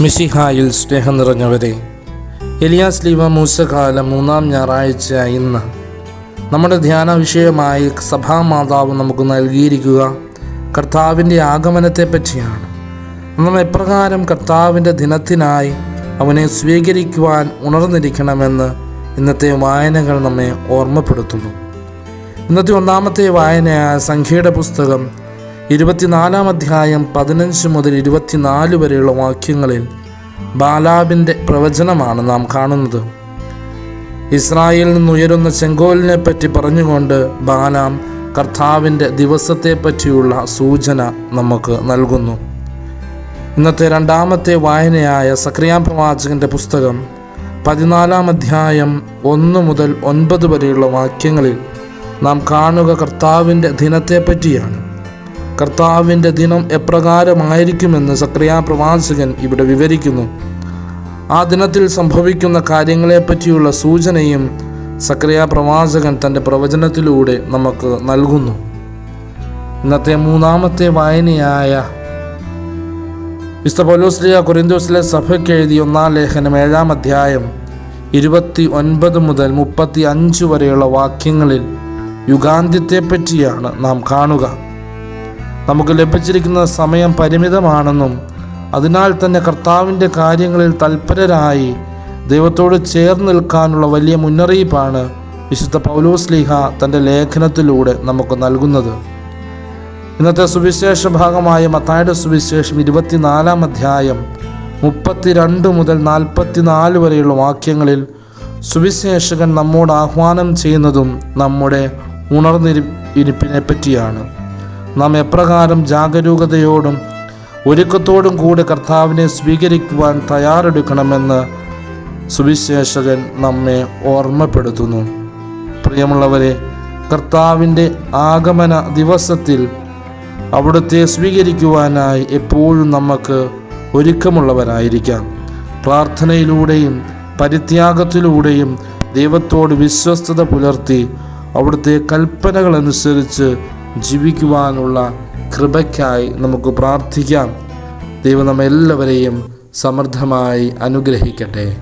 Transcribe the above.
മിഷിഹായിൽ സ്നേഹം നിറഞ്ഞവരെ എലിയാസ് ലീവ മൂസകാലം മൂന്നാം ഞായറാഴ്ച ഇന്ന് നമ്മുടെ ധ്യാന വിഷയമായി സഭാമാതാവ് നമുക്ക് നൽകിയിരിക്കുക. കർത്താവിന്റെ ആഗമനത്തെ പറ്റിയാണ് നമ്മൾ എപ്രകാരം കർത്താവിന്റെ ദിനത്തിനായി അവനെ സ്വീകരിക്കുവാൻ ഉണർന്നിരിക്കണമെന്ന് ഇന്നത്തെ വായനകൾ നമ്മെ ഓർമ്മപ്പെടുത്തുന്നു. ഇന്നത്തെ ഒന്നാമത്തെ വായനയായ സംഖ്യയുടെ പുസ്തകം ഇരുപത്തിനാലാം അധ്യായം പതിനഞ്ച് മുതൽ ഇരുപത്തിനാല് വരെയുള്ള വാക്യങ്ങളിൽ ബാലാബിന്റെ പ്രവചനമാണ് നാം കാണുന്നത്. ഇസ്രായേലിൽ നിന്നുയരുന്ന ചെങ്കോലിനെ പറ്റി പറഞ്ഞുകൊണ്ട് ബാലാം കർത്താവിന്റെ ദിവസത്തെ പറ്റിയുള്ള സൂചന നമുക്ക് നൽകുന്നു. ഇന്നത്തെ രണ്ടാമത്തെ വായനയായ സക്രിയാം പ്രവാചകന്റെ പുസ്തകം പതിനാലാം അധ്യായം ഒന്ന് മുതൽ ഒൻപത് വരെയുള്ള വാക്യങ്ങളിൽ നാം കാണുക കർത്താവിന്റെ ദിനത്തെ പറ്റിയാണ് കർത്താവിന്റെ ദിനം എപ്രകാരമായിരിക്കുമെന്ന് സക്രിയാ പ്രവാചകൻ ഇവിടെ വിവരിക്കുന്നു. ആ ദിനത്തിൽ സംഭവിക്കുന്ന കാര്യങ്ങളെപ്പറ്റിയുള്ള സൂചനയും സക്രിയ പ്രവാചകൻ തന്റെ പ്രവചനത്തിലൂടെ നമുക്ക് നൽകുന്നു. ഇന്നത്തെ മൂന്നാമത്തെ വായനയായ വിസ്ത പൗലോസ്ലിയ കൊറിന്തോസിലെ സഭയ്ക്ക് എഴുതിയ ഒന്നാം ലേഖനം ഏഴാം അധ്യായം ഇരുപത്തി ഒൻപത് മുതൽ മുപ്പത്തി അഞ്ച് വരെയുള്ള വാക്യങ്ങളിൽ യുഗാന്ത്യത്തെപ്പറ്റിയാണ് നാം കാണുക. നമുക്ക് ലഭിച്ചിരിക്കുന്ന സമയം പരിമിതമാണെന്നും അതിനാൽ തന്നെ കർത്താവിന്റെ കാര്യങ്ങളിൽ തൽപരരായി ദൈവത്തോട് ചേർന്ന് നിൽക്കാനുള്ള വലിയ മുന്നറിയിപ്പാണ് വിശുദ്ധ പൗലോസ് ലീഹ തന്റെ ലേഖനത്തിലൂടെ നമുക്ക് നൽകുന്നത്. ഇന്നത്തെ സുവിശേഷ ഭാഗമായ മത്തായുടെ സുവിശേഷം ഇരുപത്തിനാലാം അധ്യായം മുപ്പത്തിരണ്ട് മുതൽ നാൽപ്പത്തിനാല് വരെയുള്ള വാക്യങ്ങളിൽ സുവിശേഷകൻ നമ്മോട് ആഹ്വാനം ചെയ്യുന്നതും നമ്മുടെ ഉണർന്നിരി ഇരിപ്പിനെ പറ്റിയാണ്. നാം എപ്രകാരം ജാഗരൂകതയോടും ഒരുക്കത്തോടും കൂടെ കർത്താവിനെ സ്വീകരിക്കുവാൻ തയ്യാറെടുക്കണമെന്ന് സുവിശേഷകൻ നമ്മെ ഓർമ്മപ്പെടുത്തുന്നു. പ്രിയമുള്ളവരെ കർത്താവിന്റെ ആഗമന ദിവസത്തിൽ അവിടുത്തെ സ്വീകരിക്കുവാനായി എപ്പോഴും നമുക്ക് ഒരുക്കമുള്ളവരായിരിക്കാം. പ്രാർത്ഥനയിലൂടെയും പരിത്യാഗത്തിലൂടെയും ദൈവത്തോട് വിശ്വസ്തത പുലർത്തി അവിടുത്തെ കൽപ്പനകളനുസരിച്ച് ജീവിക്കുവാനുള്ള കൃപയ്ക്കായി നമുക്ക് പ്രാർത്ഥിക്കാം. ദൈവം നമ്മെല്ലാവരെയും സമൃദ്ധമായി അനുഗ്രഹിക്കട്ടെ.